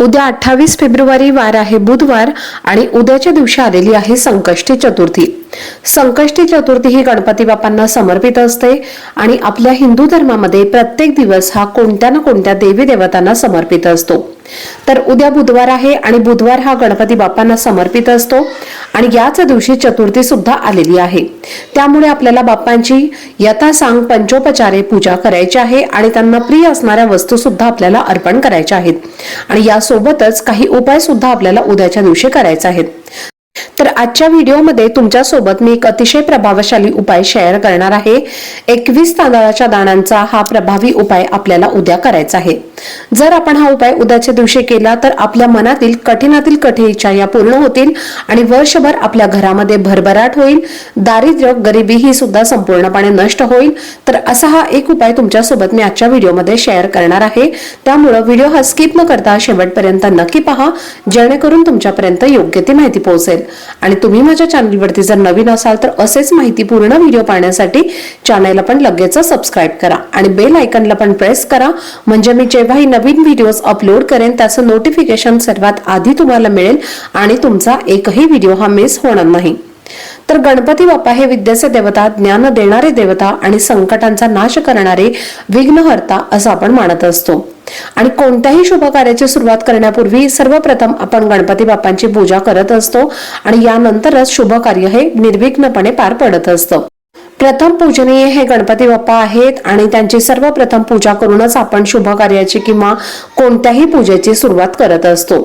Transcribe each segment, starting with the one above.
उद्या अठ्ठावीस फेब्रुवारी वार आहे बुधवार आणि उद्याच्या दिवशी आलेली आहे संकष्टी चतुर्थी. संकष्टी चतुर्थी ही गणपती बाप्पांना समर्पित असते आणि आपल्या हिंदू धर्मामध्ये प्रत्येक दिवस हा कोणत्या ना कोणत्या देवी देवतांना समर्पित असतो. तर उद्या बुधवार आहे आणि बुधवार हा गणपती बाप्पांना समर्पित असतो आणि याच दिवशी चतुर्थी सुद्धा आलेली आहे. त्यामुळे आपल्याला बाप्पांची यथा सांग पंचोपचारे पूजा करायची आहे आणि त्यांना प्रिय असणाऱ्या वस्तू सुद्धा आपल्याला अर्पण करायच्या आहेत. आणि यासोबतच काही उपाय सुद्धा आपल्याला उद्याच्या दिवशी करायचे आहेत. तर आजच्या व्हिडिओमध्ये तुमच्यासोबत मी एक अतिशय प्रभावशाली उपाय शेअर करणार आहे. एकवीस तांदळाच्या दाण्यांचा हा प्रभावी उपाय आपल्याला उद्या करायचा आहे. जर आपण हा उपाय उद्याच्या दिवशी केला तर आपल्या मनातील कठीणातील कठीण इच्छा या पूर्ण होतील आणि वर्षभर आपल्या घरामध्ये भरभराट होईल. दारिद्र्य गरिबी ही सुद्धा संपूर्णपणे नष्ट होईल. तर असा हा एक उपाय तुमच्यासोबत मी आजच्या व्हिडिओमध्ये शेअर करणार आहे. त्यामुळं व्हिडिओ हा स्किप न करता शेवटपर्यंत नक्की पहा. जेणेकरून तुमच्यापर्यंत योग्य ती माहिती पोहोचेल. आणि तुम्ही माझ्या चॅनलवरती जर नवीन असाल तर असेच माहिती पूर्ण व्हिडिओ पाहण्यासाठी चॅनलला पण लगेच सबस्क्राईब करा. आणि बेल आयकनला पण प्रेस करा. म्हणजे मी जेव्हाही नवीन व्हिडिओज अपलोड करेन त्याचं नोटिफिकेशन सर्वात आधी तुम्हाला मिळेल आणि तुमचा एकही व्हिडिओ हा मिस होणार नाही. तर गणपती बाप्पा हे विद्येचे देवता ज्ञान देणारे देवता आणि संकटांचा नाश करणारे विघ्नहर्ता असं आपण मानत असतो. आणि कोणत्याही शुभ कार्याची सुरुवात करण्यापूर्वी सर्वप्रथम आपण गणपती बाप्पांची पूजा करत असतो आणि यानंतरच शुभ कार्य हे निर्विघ्नपणे पार पडत असतं. प्रथम पूजनीय हे गणपती बाप्पा आहेत आणि त्यांची सर्वप्रथम पूजा करूनच आपण शुभ कार्याची किंवा कोणत्याही पूजेची सुरुवात करत असतो.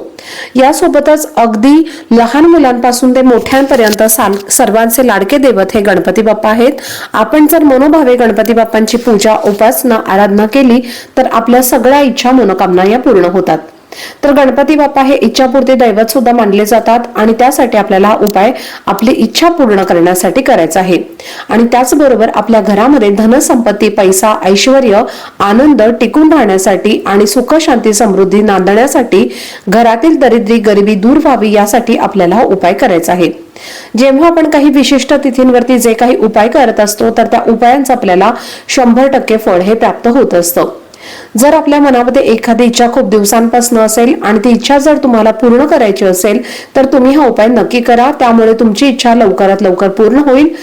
यासोबतच अगदी लहान मुलांपासून ते मोठ्यांपर्यंत सर्वांचे लाडके दैवत हे गणपती बाप्पा आहेत. आपण जर मनोभावे गणपती बाप्पांची पूजा उपासना आराधना केली तर आपल्या सगळ्या इच्छा मनोकामना या पूर्ण होतात. तर गणपती बाप्पा हे इच्छापूर्ती दैवत सुद्धा मानले जातात आणि त्यासाठी आपल्याला हा उपाय आपली इच्छा पूर्ण करण्यासाठी करायचा आहे. आणि त्याचबरोबर आपल्या घरामध्ये धनसंपत्ती पैसा ऐश्वर आनंद टिकून राहण्यासाठी आणि सुख शांती समृद्धी नांदण्यासाठी घरातील दरिद्री गरिबी दूर व्हावी यासाठी आपल्याला हा उपाय करायचा आहे. जेव्हा आपण काही विशिष्ट तिथींवरती जे काही उपाय करत असतो तर त्या उपायांचं आपल्याला शंभर टक्के फळ हे प्राप्त होत असतं. जर आपल्या मनामध्ये एखादी इच्छा खूप दिवसांपासून असेल आणि ती इच्छा जर तुम्हाला पूर्ण करायची असेल तर तुम्ही हा उपाय नक्की करा. त्यामुळे तुमची इच्छा लवकरात लवकर पूर्ण होईल.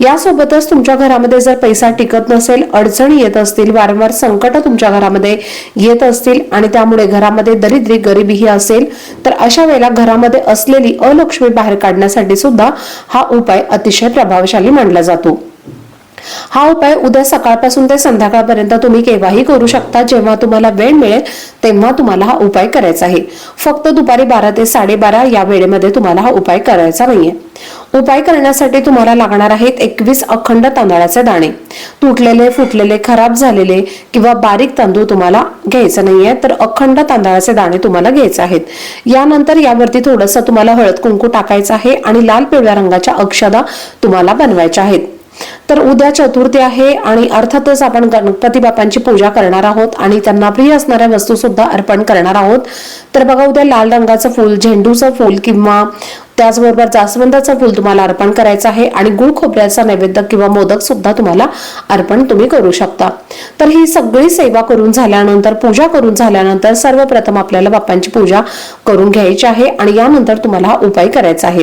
यासोबतच तुमच्या घरामध्ये जर पैसा टिकत नसेल अडचणी येत असतील वारंवार संकट तुमच्या घरामध्ये येत असतील आणि त्यामुळे घरामध्ये दरिद्री गरिबीही असेल तर अशा वेळेला घरामध्ये असलेली अलक्ष्मी बाहेर काढण्यासाठी सुद्धा हा उपाय अतिशय प्रभावशाली मानला जातो. हा उपाय उद्या सकाळपासून ते संध्याकाळपर्यंत तुम्ही केव्हाही करू शकता. जेव्हा तुम्हाला वेळ मिळेल तेव्हा तुम्हाला हा उपाय करायचा आहे. फक्त दुपारी बारा ते साडेबारा या वेळेमध्ये तुम्हाला हा उपाय करायचा नाहीये. उपाय करण्यासाठी तुम्हाला लागणार आहेत एकवीस अखंड तांदळाचे दाणे. तुटलेले फुटलेले खराब झालेले किंवा बारीक तांदूळ तुम्हाला घ्यायचं नाहीये तर अखंड तांदळाचे दाणे तुम्हाला घ्यायचे आहेत. यानंतर यावरती थोडंसं तुम्हाला हळद कुंकू टाकायचं आहे आणि लाल पिवळ्या रंगाच्या अक्षदा तुम्हाला बनवायच्या आहेत. तर उद्या चतुर्थी आहे आणि अर्थातच आपण गणपती बाप्पांची पूजा करणार आहोत आणि त्यांना प्रिय असणाऱ्या वस्तू सुद्धा अर्पण करणार आहोत. तर बघा उद्या लाल रंगाचं फूल झेंडूचं फूल किंवा त्याचबरोबर जास्वंदाचं फूल तुम्हाला अर्पण करायचं आहे आणि गुळ खोबऱ्याचा नैवेद्य किंवा मोदक सुद्धा तुम्हाला अर्पण तुम्ही करू शकता. तर ही सगळी सेवा करून झाल्यानंतर पूजा करून झाल्यानंतर सर्वप्रथम आपल्याला बाप्पांची पूजा करून घ्यायची आहे आणि यानंतर तुम्हाला हा उपाय करायचा आहे.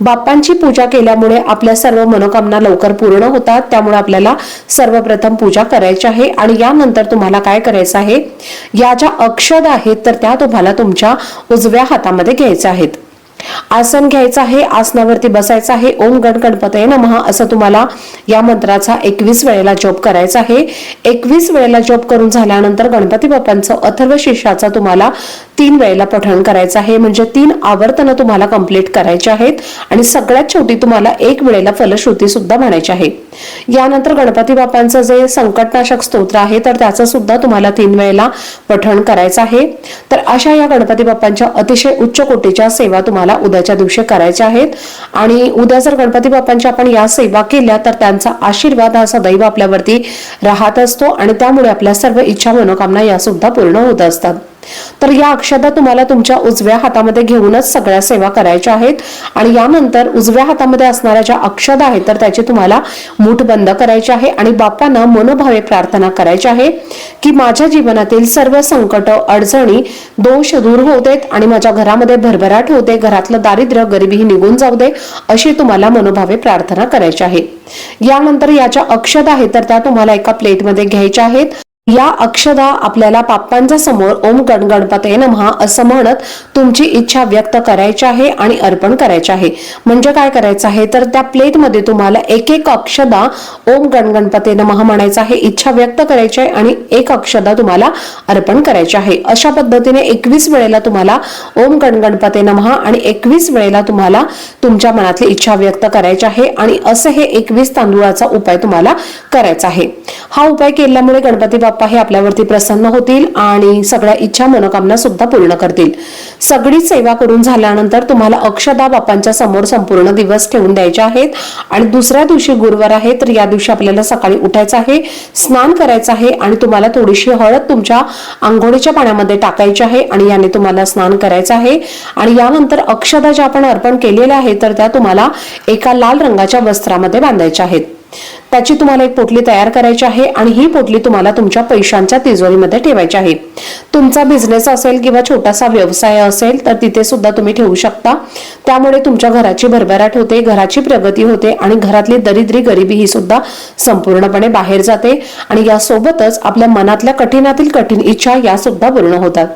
बाप्पांची पूजा केल्यामुळे आपल्या सर्व मनोकामना लवकर पूर्ण होतात त्यामुळे आपल्याला सर्वप्रथम पूजा करायची आहे आणि यानंतर तुम्हाला काय करायचं आहे? या ज्या अक्षद आहेत तर त्या तुम्हाला तुमच्या उजव्या हातामध्ये घ्यायच्या आहेत. आसन घ्यायचं आहे आसनावरती बसायचं आहे. ओम गण गणपतये नमः. असं तुम्हाला या मंत्राचा एकवीस वेळेला जप करायचा आहे. एकवीस वेळेला जप करून झाल्यानंतर गणपती बाप्पांचं अथर्व शिष्याचा तुम्हाला तीन वेळेला पठण करायचं आहे. म्हणजे तीन आवर्तनं तुम्हाला कंप्लीट करायची आहेत. आणि सगळ्यात शेवटी तुम्हाला एक वेळेला फलश्रुती सुद्धा म्हणायची आहे. यानंतर गणपती बाप्पांचं जे संकटनाशक स्तोत्र आहे तर त्याचं सुद्धा तुम्हाला तीन वेळेला पठण करायचं आहे. तर अशा या गणपती बाप्पांच्या अतिशय उच्च कोटीच्या सेवा तुम्हाला उद्याच्या दिवशी करायच्या आहेत. आणि उद्या जर गणपती बाप्पांच्या आपण या सेवा केल्या तर त्यांचा आशीर्वाद हा सदैव आपल्यावरती राहत असतो. आणि त्यामुळे आपल्या सर्व इच्छा मनोकामना या सुद्धा पूर्ण होत असतात. तर या अक्षदा तुम्हाला तुमच्या उजव्या हातामध्ये घेऊनच सगळ्या सेवा करायच्या आहेत. आणि यानंतर उजव्या हातामध्ये असणाऱ्या ज्या अक्षदा आहेत तर त्याची तुम्हाला मूठ बंद करायची आहे आणि बाप्पांना मनोभावे प्रार्थना करायची आहे की माझ्या जीवनातील सर्व संकट अडचणी दोष दूर होऊ देत आणि माझ्या घरामध्ये भरभराट होते घरातलं दारिद्र्य गरिबीही निघून जाऊ दे अशी तुम्हाला मनोभावे प्रार्थना करायची आहे. यानंतर याच्या अक्षदा आहेत तर त्या तुम्हाला एका प्लेटमध्ये घ्यायच्या आहेत. या अक्षदा आपल्याला पाप्पांच्या समोर ओम गण गणपते नमहा असं म्हणत तुमची इच्छा व्यक्त करायची आहे आणि अर्पण करायची आहे. म्हणजे काय करायचं आहे? तर त्या प्लेटमध्ये तुम्हाला एक एक अक्षदा ओम गण गणपते नमः म्हणायचं आहे इच्छा व्यक्त करायची आहे आणि एक अक्षदा तुम्हाला अर्पण करायची आहे. अशा पद्धतीने एकवीस वेळेला तुम्हाला ओम गण गणपते आणि एकवीस वेळेला तुम्हाला तुमच्या मनातली इच्छा व्यक्त करायची आहे आणि असं हे एकवीस तांदूळाचा उपाय तुम्हाला करायचा आहे. हा उपाय केल्यामुळे गणपती बाप्पा हे आपल्यावरती प्रसन्न होतील आणि सगळ्या इच्छा मनोकामना सुद्धा पूर्ण करतील. सगळी सेवा करून झाल्यानंतर तुम्हाला अक्षदा बाप्पांच्या समोर संपूर्ण दिवस ठेवून द्यायचे आहेत. आणि दुसऱ्या दिवशी गुरुवार आहे तर या दिवशी आपल्याला सकाळी उठायचं आहे स्नान करायचं आहे आणि तुम्हाला थोडीशी हळद तुमच्या आंघोळीच्या पाण्यामध्ये टाकायची आहे आणि याने तुम्हाला स्नान करायचं आहे. आणि यानंतर अक्षदा ज्या आपण अर्पण केलेल्या आहेत तर त्या तुम्हाला एका लाल रंगाच्या वस्त्रामध्ये बांधायच्या आहेत. त्याची तुम्हाला एक पोटली तयार करायची आहे आणि ही पोटली तुम्हाला तुमच्या पैशांच्या तिजोरीमध्ये ठेवायची आहे. तुमचा बिझनेस असेल किंवा छोटासा व्यवसाय असेल तर तिथे सुद्धा तुम्ही ठेवू शकता. त्यामुळे तुमच्या घराची भरभराट होते घराची प्रगती होते आणि घरातली दरिद्री गरिबी ही सुद्धा संपूर्णपणे बाहेर जाते आणि यासोबतच आपल्या मनातल्या कठीणातील कठीण इच्छा या सुद्धा पूर्ण होतात.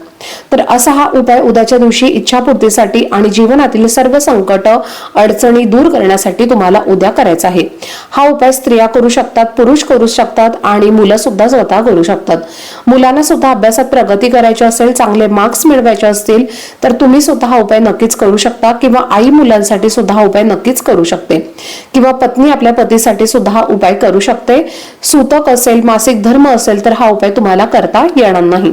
तर असा हा उपाय उद्याच्या दिवशी इच्छापूर्तीसाठी आणि जीवनातील सर्व संकट अडचणी दूर करण्यासाठी तुम्हाला उद्या करायचा आहे. हा उपाय स्त्रिया करू शकतात पुरुष करू शकतात आणि मुलं सुद्धा स्वतः करू शकतात. मुलांना सुद्धा अभ्यासात प्रगती करायची असेल चांगले मार्क्स मिळवायचे असतील तर तुम्ही सुद्धा हा उपाय नक्कीच करू शकता किंवा आई मुलांसाठी सुद्धा हा उपाय नक्कीच करू शकते. किंवा पत्नी आपल्या पतीसाठी सुद्धा हा उपाय करू शकते. सूतक असेल मासिक धर्म असेल तर हा उपाय तुम्हाला करता येणार नाही.